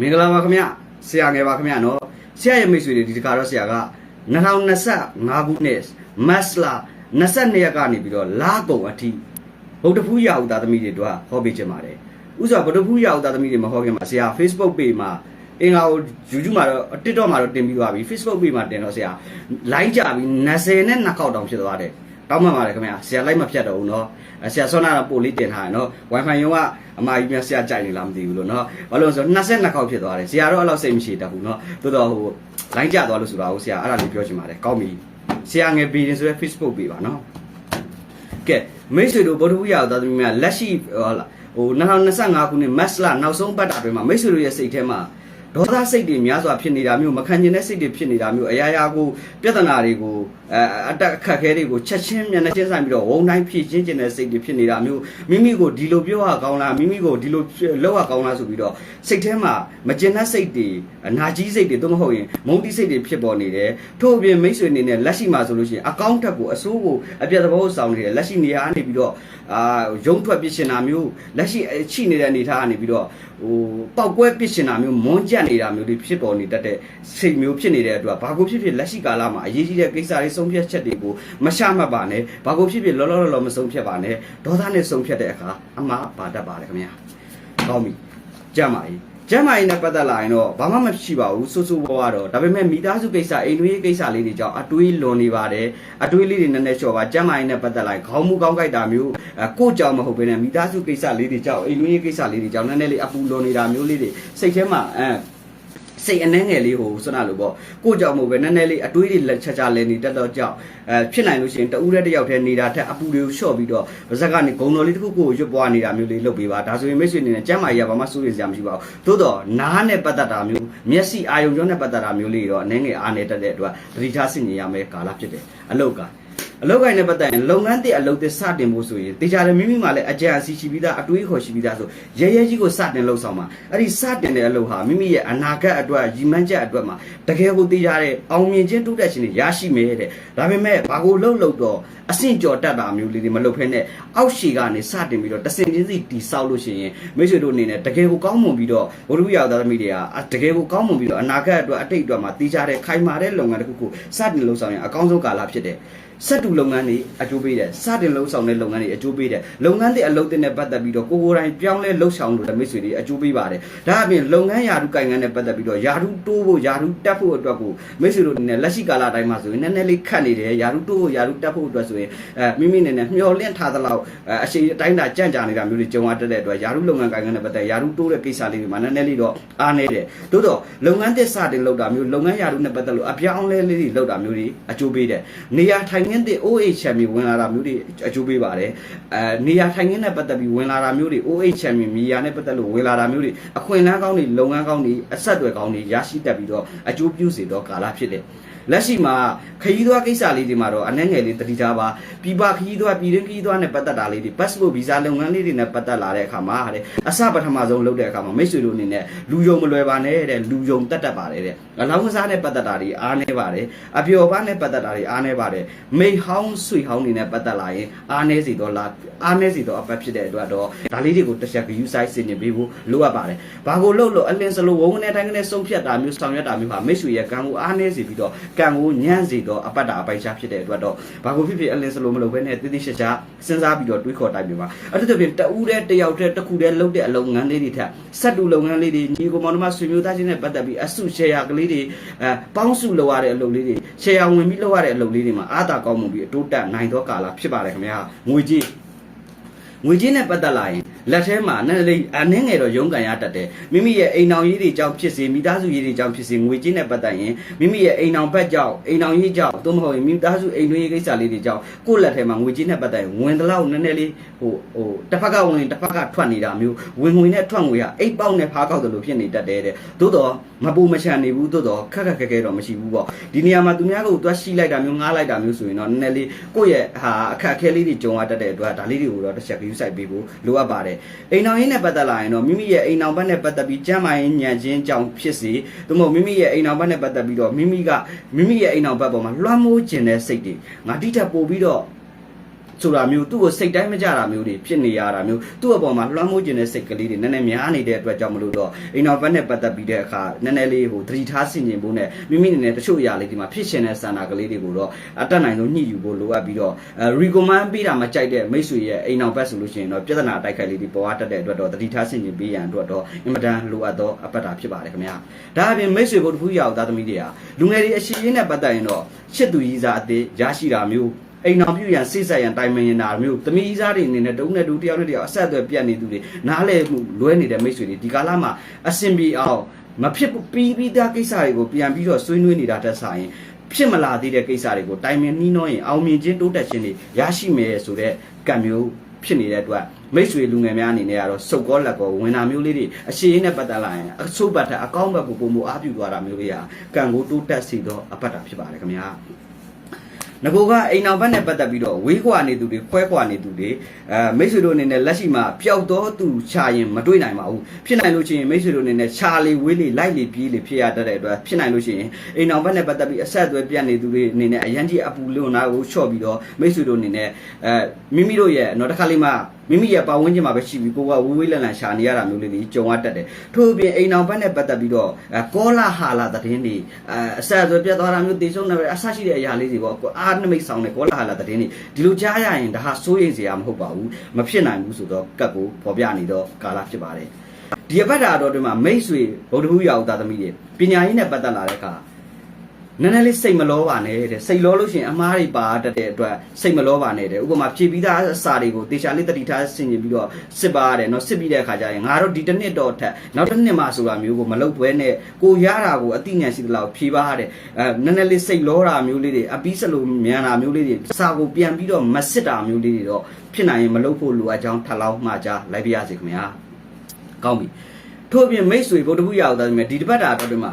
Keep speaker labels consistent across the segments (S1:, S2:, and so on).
S1: မင်္ဂလာပါခင်ဗျဆရာငယ်ပါခင်ဗျနော်ဆရာရဲ့မိတ်ဆွေတွေဒီတခါတော့ဆရာက2025ခုနှစ်မတ်လ22ရက်ကနေပြီးတော့လာကုန်အထိဗုဒ္ဓဖူးရအောင်သားသမီးတွေတို့ဟောပေးချင်ပါတယ်ဥစ္စာဗုဒ္ဓဖူးရအောင်သားသမီးတွေမဟောခင်မှာဆရာ Facebook page မှာအင်္ဂါကို YouTube မှာတော့ TikTok မှာတော့တင်ပြီးသွားပြီ Facebook page မှာတင်တော့ဆရာ line ကြပြီး20နဲ့2ခေါက်တောင်ဖြစ်သွားတယ် တောင်းမှန်ပါတယ်ခင်ဗျာဆရာလိုက်မဖြတ်တော့ဘူးเนาะဆရာဆောနာတော့ပို့လေးတင်ထားတယ်เนาะ Wi-Fi ရုံကအမကြီးများဆရာကြိုက်နေလားမသိဘူးလို့เนาะဘာလို့လဲဆိုတော့22ခေါက်ဖြစ်သွားတယ်ဆရာတော့အဲ့လောက်စိတ်မရှိတတ်ဘူးเนาะသို့တော့ဟို line ကြသွားလို့ဆိုတာကိုဆရာအဲ့ဒါလေးပြောချင်ပါတယ်ကောင်းပြီဆရာငယ်ဘီရင်ဆိုရဲ Facebook ပေးပါเนาะကဲမိတ်ဆွေတို့ဗုဒ္ဓဝိယသာသမီများလက်ရှိဟောလာဟို2025ခုနှစ်မတ်လနောက်ဆုံးပတ်တာအတွင်းမှာမိတ်ဆွေတို့ရဲ့စိတ်ထဲမှာဒေါသစိတ်တွေများစွာဖြစ်နေတာမျိုးမခံကျင်တဲ့စိတ်တွေဖြစ်နေတာမျိုးအရာရာကိုပြဿနာတွေကို အဲအတက်အခက်ခဲတွေကိုချက်ချင်းမျက်နှာချင်းဆိုင်ပြီးတော့ဝုံတိုင်းဖြည့်ချင်းကျင်တဲ့စိတ်တွေဖြစ်နေတာမျိုးမိမိကိုဒီလိုပြောရကောင်းလားမိမိကိုဒီလိုလောက်ရကောင်းလားဆိုပြီးတော့စိတ်ထဲမှာမကျင်တဲ့စိတ်တွေအနာကြီးစိတ်တွေသို့မဟုတ်ရင်မုန်းတိစိတ်တွေဖြစ်ပေါ်နေတယ်ထို့အပြင်မိတ်ဆွေအနေနဲ့လက်ရှိမှာဆိုလို့ရှိရင်အကောင့်တက်ကိုအစိုးကိုအပြတ်သဘောဆောင်နေတယ်လက်ရှိနေရာကနေပြီးတော့အာရုံထွက်ပြစ်ရှင်တာမျိုးလက်ရှိချိနေတဲ့အနေထားကနေပြီးတော့ဟိုပောက်ကွဲပြစ်ရှင်တာမျိုးမွန်းကြက်နေတာမျိုးတွေဖြစ်ပေါ်နေတတ်တဲ့စိတ်မျိုးဖြစ်နေတဲ့အတွက်ဘာကိုဖြစ်ဖြစ်လက်ရှိကာလမှာအရေးကြီးတဲ့ကိစ္စတွေဆုံးဖြတ်ချက်တွေကိုမရှမှတ်ပါနဲ့ဘာကိုဖြစ်ဖြစ်လောလောလောလောမဆုံးဖြတ်ပါနဲ့ဒေါသနဲ့ဆုံးဖြတ်တဲ့အခါအမှားပါတတ်ပါတယ်ခင်ဗျာကောင်းပြီကြမ်းပါ၏ကျမ်းမာရေးနဲ့ပတ်သက်လာရင်တော့ဘာမှမရှိပါဘူးစိုးစိုးဝါးဝါတော့ဒါပေမဲ့မိသားစုကိစ္စအိမ်တွင်းကိစ္စလေးတွေကြောင့်အတွေးလွန်နေပါတယ်အတွေးလေးတွေနည်းနည်းလျှော့ပါကျမ်းမာရေးနဲ့ပတ်သက်လာရင်ခေါင်းမူကောင်းကြိုက်တာမျိုးအဲကိုယ့်ကြောင့်မဟုတ်ဘဲနဲ့မိသားစုကိစ္စလေးတွေကြောင့်အိမ်တွင်းကိစ္စလေးတွေကြောင့်နည်းနည်းလေးအပူလွန်နေတာမျိုးလေးတွေစိတ်ထဲမှာအဲ စိတ်အနှဲငယ်လေးဟိုစွနာလို့ပေါ့ကိုကြောင့်မဟုတ်ပဲနည်းနည်းလေးအတွေးတွေလက်ချာချာလဲနေတက်တော့ကြောက်အဲဖြစ်နိုင်လို့ရှိရင်တဦးတည်းတစ်ယောက်တည်းနေတာထက်အပူတွေကိုလျှော့ပြီးတော့ဗဇက်ကနေဂုံတော်လေးတစ်ခုကိုရွတ်ပွားနေတာမျိုးလေးလုပ်ပေးပါဒါဆိုရင်မိတ်ဆွေအနေနဲ့ကျမ်းမာရေးကဘာမှစိုးရိမ်စရာမရှိပါဘူးသို့တော့နားနဲ့ပတ်သက်တာမျိုးမျက်စိအာရုံကြောနဲ့ပတ်သက်တာမျိုးလေးတော့အနှဲငယ်အားနေတတ်တဲ့အတွက်သတိထားဆင်ခြင်ရမယ်ကာလဖြစ်တယ်အလောက်က အလောက်ကိုင်းနဲ့ပတ်သက်ရင်လုပ်ငန်းတစ်အလုပ်တစ်စတင်ဖို့ဆိုရင်တေချာတယ်မိမိမှလည်းအကြံအစီရှိပြီးသားအတွေးခေါ်ရှိပြီးသားဆိုရဲရဲကြီးကိုစတင်လှုပ်ဆောင်မှာအဲ့ဒီစတင်တဲ့အလုပ်ဟာမိမိရဲ့အနာဂတ်အတွက်ရည်မှန်းချက်အတွက်မှာတကယ်ကိုတေချာတဲ့အောင်မြင်ခြင်းတိုးတက်ခြင်းတွေရရှိမယ်တဲ့ဒါပေမဲ့ဘာကိုလှုပ်လှုပ်တော့အဆင့်ကျော်တက်တာမျိုးလေးတွေမလုပ်ဖ ೇನೆ အောက်ရှည်ကနေစတင်ပြီးတော့တဆင်ချင်းစီတီဆောက်လို့ရှိရင်မိတ်ဆွေတို့အနေနဲ့တကယ်ကိုကောင်းမွန်ပြီးတော့ဘုရုရောက်သားသမီးတွေကတကယ်ကိုကောင်းမွန်ပြီးတော့အနာဂတ်အတွက်အတိတ်အတွက်မှာတေချာတဲ့ခိုင်မာတဲ့လုပ်ငန်းတစ်ခုခုစတင်လှုပ်ဆောင်ရင်အကောင်းဆုံးကာလဖြစ်တယ် စက်တူလုပ်ငန်းတွေအကျိုးပေးတယ်စတင်လှုပ်ဆောင်တဲ့လုပ်ငန်းတွေအကျိုးပေးတယ်လုပ်ငန်းတွေအလုပ်တွေနဲ့ပတ်သက်ပြီးတော့ကိုကိုယ်တိုင်ပြောင်းလဲလှုပ်ဆောင်လို့တဲ့မိတ်ဆွေတွေအကျိုးပေးပါတယ်ဒါအပြင်လုပ်ငန်းယာရုကိုင်ငန်းနဲ့ပတ်သက်ပြီးတော့ယာရုတိုးဖို့ယာရုတက်ဖို့အတွက်ကိုမိတ်ဆွေတို့အနေနဲ့လက်ရှိကာလအတိုင်းမှာဆိုရင်နည်းနည်းလေးခတ်နေတယ်ယာရုတိုးဖို့ယာရုတက်ဖို့အတွက်ဆိုရင်အဲမိမိအနေနဲ့မျောလင့်ထားသလောက်အဲအရှိအတိုင်းတာကြန့်ကြာနေတာမျိုးတွေကြုံရတတ်တဲ့အတွက်ယာရုလုပ်ငန်းကိုင်ငန်းနဲ့ပတ်သက်ယာရုတိုးတဲ့ကိစ္စလေးတွေမှာနည်းနည်းလေးတော့အားနေတယ်သို့တော့လုပ်ငန်းတစ်စတင်လုပ်တာမျိုးလုပ်ငန်းယာရုနဲ့ပတ်သက်လို့အပြောင်းလဲလေးတွေလုပ်တာမျိုးတွေအကျိုးပေးတယ်နေရာထိုင်ခင်းတဲ့ OH ချန်ပီယံဝင်လာတာမျိုးတွေအကျိုးပေးပါတယ်အဲနေရာထိုင်ခင်းနဲ့ပတ်သက်ပြီးဝင်လာတာမျိုးတွေ OH ချန်ပီယံမီယာနဲ့ပတ်သက်လို့ဝင်လာတာမျိုးတွေအခွင့်အလမ်းကောင်းတွေလုပ်ငန်းကောင်းတွေအဆက်အသွယ်ကောင်းတွေရရှိတတ်ပြီးတော့အကျိုးပြုစေတော့ကာလဖြစ်တယ် လက်ရှိမှာခရီးသွားကိစ္စလေးတွေမှာတော့အနှဲငယ်လေးတတိထားပါပြည်ပခရီးသွားပြည်တွင်းခရီးသွားနဲ့ပတ်သက်တာလေးတွေ passport visa လုပ်ငန်းလေးတွေနဲ့ပတ်သက်လာတဲ့အခါမှာတဲ့အစပထမဆုံးလုပ်တဲ့အခါမှာမိတ်ဆွေတို့အနေနဲ့လူယုံမလွယ်ပါနဲ့တဲ့လူယုံတက်တတ်ပါတယ်တဲ့အလောင်းကစားနဲ့ပတ်သက်တာတွေအားနေပါတယ်အပျော်ပါနဲ့ပတ်သက်တာတွေအားနေပါတယ်မိတ်ဟောင်းဆွေဟောင်းတွေနဲ့ပတ်သက်လာရင်အားနေစီတော့လားအားနေစီတော့အပတ်ဖြစ်တဲ့အတွက်တော့ဒါလေးတွေကိုတစ်ချက် view size ဆင်နေပေးဖို့လိုအပ်ပါတယ်ဘာကိုလို့လို့အလင်းစလို့ဝုန်းနဲ့တိုင်းကနေဆုံးဖြတ်တာမျိုးဆောင်ရွက်တာမျိုးဟာမိတ်ဆွေရဲ့ကံကိုအားနေစီပြီးတော့ကံကိုညံ့စီတော့အပတ်တာအပိုင်ရှားဖြစ်တဲ့အတွက်တော့ဘာကိုဖြစ်ဖြစ်အလင်းစလို့မလုပ်ဘဲနဲ့တိတိကျကျစဉ်းစားပြီးတော့တွေးခေါ်တိုက်ပြပါအဲ့ဒါတပြင်တဦးတည်းတယောက်တည်းတစ်ခုတည်းလုပ်တဲ့အလုပ်ငန်းလေးတွေထက်ဆက်တူလုပ်ငန်းလေးတွေညီကိုမောင်နှမဆွေမျိုးသားချင်းနဲ့ပတ်သက်ပြီးအစုရှယ်ယာကလေးတွေအဲပေါင်းစုလုပ်ရတဲ့အလုပ်လေးတွေရှယ်ယာဝင်ပြီးလုပ်ရတဲ့အလုပ်လေးတွေမှာအားသာကောင်းမှုပြီးအတိုးတက်နိုင်သောကာလဖြစ်ပါတယ်ခင်ဗျာငွေကြီးငွေကြီးနဲ့ပတ်သက်လာရင် လက်ထဲမှာနည်းနည်းလေးအနှင်းငယ်တော့ရုန်းကန်ရတတ်တယ်မိမိရဲ့အိမ်အောင်ရေးတွေကြောင့်ဖြစ်စေမိသားစုရေးတွေကြောင့်ဖြစ်စေငွေကြီးနဲ့ပတ်သက်ရင်မိမိရဲ့အိမ်အောင်ဘက်ကြောင့်အိမ်အောင်ရေးကြောင့်သို့မဟုတ်ရင်မိသားစုအိမ်တွင်းရေးကိစ္စလေးတွေကြောင့်ကိုယ့်လက်ထဲမှာငွေကြီးနဲ့ပတ်သက်ရင်ဝင်တလောက်နည်းနည်းလေးဟိုဟိုတစ်ဖက်ကဝင်တစ်ဖက်ကထွက်နေတာမျိုးဝင်ငွေနဲ့ထွက်ငွေကအိတ်ပေါက်နဲ့ဖားကောက်တယ်လို့ဖြစ်နေတတ်တယ်တဲ့သို့တော့မပူမချန်နေဘူးသို့တော့ခက်ခက်ခဲခဲတော့မရှိဘူးပေါ့ဒီနေရာမှာသူများကိုသွားရှိလိုက်တာမျိုးငားလိုက်တာမျိုးဆိုရင်တော့နည်းနည်းလေးကိုယ့်ရဲ့ဟာအခက်အခဲလေးတွေကြုံရတတ်တဲ့အတွက်ဒါလေးတွေကိုတော့တစ်ချက် view site ပေးဖို့လိုအပ်ပါတယ်အိမ်အောင်ရေးနဲ့ပတ်သက်လာရင်တော့မိမိရဲ့အိမ်အောင်ဘက်နဲ့ပတ်သက်ပြီးကျမ်းမာရေးညံခြင်းကြောင့်ဖြစ်စေသို့မဟုတ်မိမိရဲ့အိမ်အောင်ဘက်နဲ့ပတ်သက်ပြီးတော့မိမိကမိမိရဲ့အိမ်အောင်ဘက်ပေါ်မှာလွှမ်းမိုးခြင်းတဲ့စိတ်တွေငါတိထက်ပို့ပြီးတော့ ဆိုတာမျိုးသူ့ကိုစိတ်တိုင်းမကြတာမျိုးတွေဖြစ်နေရတာမျိုးသူ့အပေါ်မှာလွှမ်းမိုးခြင်းတဲ့စိတ်ကလေးတွေနည်းနည်းများနေတဲ့အတွက်ကြောင့်မလို့တော့အိမ်တော်ဘက်နဲ့ပတ်သက်ပြီးတဲ့အခါနည်းနည်းလေးဟိုသတိထားဆင်ခြင်ဖို့နဲ့မိမိအနေနဲ့တချို့အရာလေးဒီမှာဖြစ်ရှင်တဲ့စန္ဒကလေးတွေကိုတော့အတက်နိုင်ဆုံးညှိယူဖို့လိုအပ်ပြီးတော့အဲ recommend ပေးတာမကြိုက်တဲ့မိတ်ဆွေရဲ့အိမ်တော်ဘက်ဆိုလို့ရှိရင်တော့ပြဿနာတိုက်ခိုက်လေးတွေပေါ်အပ်တတ်တဲ့အတွက်တော့သတိထားဆင်ခြင်ပေးရန်အတွက်တော့အင်မတန်လိုအပ်သောအပတ်တာဖြစ်ပါတယ်ခင်ဗျာဒါအပြင်မိတ်ဆွေဘုဒ္ဓဖူးရောက်သားသမီးတွေကလူငယ်တွေအရှိရင်းနဲ့ပတ်သက်ရင်တော့ရှစ်သူကြီးစားအသေးရရှိတာမျိုး အိမ်တော်ပြုရန်စိတ်ဆက်ရန်တိုင်မင်ရင်တာမျိုးတမီးစားတွေအနေနဲ့တုံးနဲ့တူတယောက်နဲ့တယောက်အဆက်အသွယ်ပြတ်နေသူတွေနားလဲမှုလွဲနေတဲ့မိတ်ဆွေတွေဒီကာလမှာအဆင်ပြေအောင်မဖြစ်ပြီးပြီးသားကိစ္စတွေကိုပြန်ပြီးတော့ဆွေးနွေးနေတာတက်ဆိုင်ဖြစ်မလာသေးတဲ့ကိစ္စတွေကိုတိုင်မင်နှီးနှောရင်အောင်မြင်ခြင်းတိုးတက်ခြင်းတွေရရှိမယ်ဆိုတဲ့ကံမျိုးဖြစ်နေတဲ့အတွက်မိတ်ဆွေလူငယ်များအနေနဲ့ကတော့စုပ်ကောလက်ကောဝင်တာမျိုးလေးတွေအရှိရင်နဲ့ပတ်သက်လာရင်အဆုတ်ပတ်ထအကောင်းဘက်ကိုပုံမအားပြုသွားတာမျိုးလေးဟာကံကိုတိုးတက်စေသောအပတ်တာဖြစ်ပါတယ်ခင်ဗျာ ငကိုကအိမ်အောင်ဘက်နဲ့ပတ်သက်ပြီးတော့ဝေးကွာနေသူတွေခွဲကွာနေသူတွေအဲမိတ်ဆွေတို့အနေနဲ့လက်ရှိမှာပျောက်တော့သူခြာရင်မတွေ့နိုင်ပါဘူးဖြစ်နိုင်လို့ရှိရင်မိတ်ဆွေတို့အနေနဲ့ခြာလေဝေးလေလိုက်လေပြေးလေဖြစ်ရတတ်တဲ့အတွက်ဖြစ်နိုင်လို့ရှိရင်အိမ်အောင်ဘက်နဲ့ပတ်သက်ပြီးအဆက်အသွယ်ပြတ်နေသူတွေအနေနဲ့အရန်ကြီးအပူလွန်နာကိုချော့ပြီးတော့မိတ်ဆွေတို့အနေနဲ့အဲမိမိတို့ရဲ့တော့တစ်ခါလေးမှမိမိရဲ့ပတ်ဝန်းကျင်မှာပဲရှိပြီးကိုကဝေးဝေးလန်လန်ရှာနေရတာမျိုးလေးတွေကြုံရတတ်တယ်ထို့အပြင်အိမ်အောင်ဘက်နဲ့ပတ်သက်ပြီးတော့အဲကောလာဟာလာသတင်းတွေအဲအဆက်အသွယ်ပြတ်သွားတာမျိုးတေဆုံးနေပဲအဆရှိတဲ့အရာလေးတွေပေါ့အာနမိတ်ဆောင်တဲ့ကောလာဟာလာသတင်းတွေဒီလိုကြားရရင်ဒါဟာစိုးရိမ်စရာမဟုတ်ပါဘူးမဖြစ်နိုင်ဘူးဆိုတော့ကတ်ကိုပေါ်ပြနေတော့ကာလဖြစ်ပါတယ်ဒီအပတ်တာတော့ဒီမှာမိတ်ဆွေဗုဒ္ဓဟူးရောက်သားသမီးတွေပညာရေးနဲ့ပတ်သက်လာတဲ့အခါ နည်းနည်းလေးစိတ်မလောပါနဲ့တဲ့စိတ်လောလို့ရှိရင်အမားတွေပါတတ်တဲ့အတွက်စိတ်မလောပါနဲ့တဲ့ဥပမာဖြည့်ပြီးသားစာတွေကိုတေချာလေးတတိထားဆင်ခြင်ပြီးတော့စစ်ပါရတယ်နော်စစ်ပြီးတဲ့အခါကျရင်ငါတို့ဒီတစ်နှစ်တော့ထက်နောက်တစ်နှစ်မှဆိုတာမျိုးကိုမလုပ်ဘဲနဲ့ကိုရတာကိုအတိညာရှိသလောက်ဖြည့်ပါရတယ်အဲနည်းနည်းလေးစိတ်လောတာမျိုးလေးတွေအပီးစလိုမြန်တာမျိုးလေးတွေစာကိုပြန်ပြီးတော့မစစ်တာမျိုးလေးတွေတော့ဖြစ်နိုင်ရင်မလုပ်ဖို့လိုအပ်ကြောင်းထပ်လောင်းမှကြားလိုက်ပါရစေခင်ဗျာကောင်းပြီထို့အပြင်မိတ်ဆွေဗုဒ္ဓဘူးရအောင်သားမြင်ဒီတစ်ပတ်တာတော့ဒီမှာ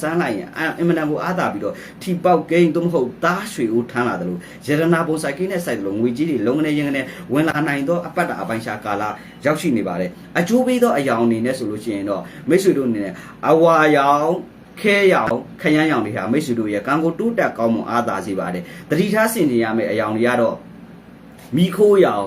S1: ဆန်းလိုက်ရင်အင်မတန်ကိုအားသာပြီးတော့ထီပေါက်ကိန်းသို့မဟုတ်သားရွှေဦးထမ်းလာတယ်လို့ရတနာပုံဆိုင်ကိန်းနဲ့ဆိုင်တယ်လို့ငွေကြီးတွေလုံးငနေရင်ငနေဝင်လာနိုင်သောအပတ်တာအပိုင်းရှာကာလရောက်ရှိနေပါတယ်အကျိုးပေးသောအယောင်အနေနဲ့ဆိုလို့ရှိရင်တော့မိတ်ဆွေတို့အနေနဲ့အဝါရောင်ခဲရောင်ခရမ်းရောင်တွေဟာမိတ်ဆွေတို့ရဲ့ကံကိုတိုးတက်ကောင်းမွန်အားသာစေပါတယ်တတိထားဆင်နေရမယ့်အယောင်တွေကတော့မိခိုးရောင်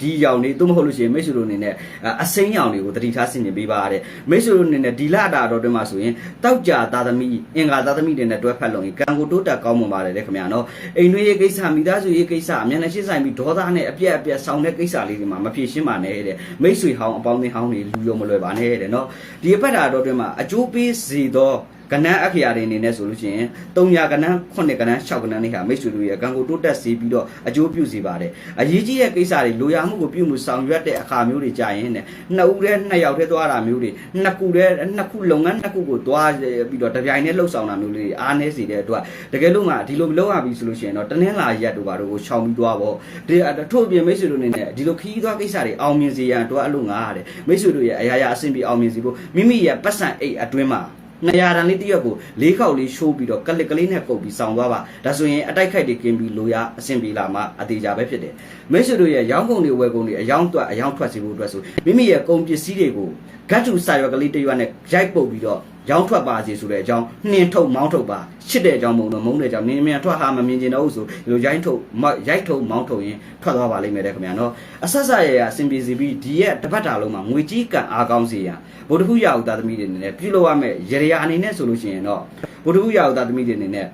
S1: ဒီရောင်တွေသို့မဟုတ်လို့ရှိရင်မိတ်ဆွေတို့အနေနဲ့အစိမ်းရောင်တွေကိုတတိထားဆင်နေပေးပါရတဲ့မိတ်ဆွေတို့အနေနဲ့ဒီလတာတော်တွင်မှာဆိုရင်တောက်ကြသားသမီးအင်္ဂါသားသမီးတွေနဲ့တွဲဖက်လို့ရင်ကံကိုတိုးတက်ကောင်းမွန်ပါတယ်လေခင်ဗျာနော်အိမ်တွင်းရေးကိစ္စမိသားစုရေးကိစ္စအမြန်နဲ့ရှင်းဆိုင်ပြီးဒေါသနဲ့အပြက်အပြက်ဆောင်းတဲ့ကိစ္စလေးတွေမှာမဖြေရှင်းပါနဲ့တဲ့မိတ်ဆွေဟောင်းအပေါင်းအသင်းဟောင်းတွေလူယုံမလွယ်ပါနဲ့တဲ့နော်ဒီအပတ်တာတော်တွင်မှာအကျိုးပေးစေသော ကနန်းအခရာတွေအနေနဲ့ဆိုလို့ရှိရင်300ကနန်း9ကနန်း6ကနန်းတွေဟာမိတ်ဆွေတို့ရဲ့ကံကိုတိုးတက်စေပြီးတော့အကျိုးပြုစေပါတယ်အရေးကြီးတဲ့ကိစ္စတွေလိုရာမှုကိုပြုမှုဆောင်ရွက်တဲ့အခါမျိုးတွေကြာရင်နဲ့နှစ်ဦးတည်းနှစ်ယောက်တည်းသွားတာမျိုးတွေနှစ်ခုတည်းနှစ်ခုလုပ်ငန်းနှစ်ခုကိုသွားပြီးတော့တပြိုင်တည်းလှုပ်ဆောင်တာမျိုးလေးအားနည်းစေတဲ့အတွက်တကယ်လို့ငါဒီလိုလုပ်ရပြီဆိုလို့ရှိရင်တော့တနင်္လာရက်တို့ဘာတို့ကိုရှောင်ပြီးသွားပေါ့ဒီထို့ပြင်မိတ်ဆွေတို့အနေနဲ့ဒီလိုခီးသွားကိစ္စတွေအောင်မြင်စေရန်တော့အလို့ငါရတယ်မိတ်ဆွေတို့ရဲ့အရာရာအဆင်ပြေအောင်မြင်စေဖို့မိမိရဲ့ပတ်စံအိတ်အတွင်းမှာ 200တန်လေးတစ်ရက်ကို၄ခေါက်လေးရှိုးပြီးတော့ကလစ်ကလေးနဲ့ကုတ်ပြီးဆောင်းသွားပါဒါဆိုရင်အတိုက်ခိုက်တွေကင်းပြီးလိုရအဆင်ပြေလာမှအသေးကြပဲဖြစ်တယ်မိတ်ဆွေတို့ရဲ့ရောင်းကုန်တွေဝယ်ကုန်တွေအယောင်းတွက်အယောင်းထွက်စီဖို့အတွက်ဆိုမိမိရဲ့ကုန်ပစ္စည်းတွေကိုဂတ်တူစာရွက်ကလေးတစ်ရွက်နဲ့ရိုက်ပုတ်ပြီးတော့ ရောင်းထွက်ပါစေဆိုတဲ့အကြောင်းနှင်ထုတ်မောင်းထုတ်ပါရှစ်တဲ့အကြောင်းမုံတော့မုံတဲ့အကြောင်းနင်းမြန်ထွက်ဟာမမြင်ကျင်တော့ဘူးဆိုဒီလိုရိုင်းထုတ်ရိုက်ထုတ်မောင်းထုတ်ရင်ထွက်သွားပါလိမ့်မယ်တဲ့ခင်ဗျာနော်အဆက်ဆက်ရရအဆင်ပြေစီပြီးဒီရဲ့တပတ်တာလုံးမှာငွေကြီးကန်အားကောင်းစေရန်ဗုဒ္ဓဖူးရအောင်သားသမီးတွေအနေနဲ့ပြုလုပ်ရမယ့်ရေရအနေနဲ့ဆိုလို့ရှိရင်တော့ဗုဒ္ဓဖူးရအောင်သားသမီးတွေအနေနဲ့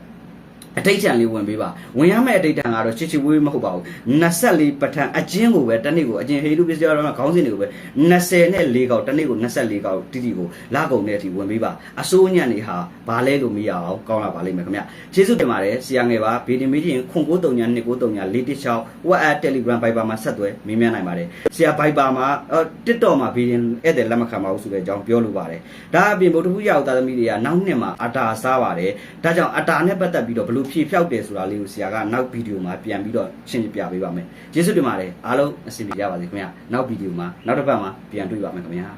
S1: အတိတ်ချံလေးဝင်ပေးပါဝင်ရမယ့်အတိတ်တန်ကတော့ချစ်ချစ်ဝေးဝေးမဟုတ်ပါဘူး24ပဋ္ဌာန်းအကျဉ်းကိုပဲတစ်နေ့ကိုအကျဉ်းဟေလူပစ္စည်းတော်မှာခေါင်းစဉ်တွေကိုပဲ20နဲ့4កောက်တစ်နေ့ကို24កောက်တိတိကိုလာကုန်တဲ့အထိဝင်ပေးပါအစိုးညံ့နေဟာဘာလဲလို့မရအောင်ကောင်းလာပါလိမ့်မယ်ခင်ဗျကျေးဇူးတင်ပါတယ်ဆရာငယ်ပါဗီဒီမီဒီရင်ခွန်93ည293ည416 WhatsApp Telegram Viber မှာဆက်သွဲမေးမြန်းနိုင်ပါတယ်ဆရာ Viber မှာ TikTok မှာဗီဒီဧည့်သည်လက်မခံပါဘူးဆိုတဲ့အကြောင်းပြောလိုပါတယ်ဒါအပြင်ဗုဒ္ဓဟူးရောက်သားသမီးတွေကနောက်နှစ်မှာအတာစားပါတယ်ဒါကြောင့်အတာနဲ့ပတ်သက်ပြီးတော့ဘယ်လိုဖြေဖြောက်တယ်ဆိုတာလေးကိုဆရာကနောက်ဗီဒီယိုမှာပြန်ပြီးတော့ရှင်းပြပေးပါမယ်ကျေးဇူးတင်ပါတယ်အားလုံးအဆင်ပြေကြပါစေခင်ဗျာနောက်ဗီဒီယိုမှာနောက်တစ်ပတ်မှာပြန်တွေ့ပါမယ်ခင်ဗျာ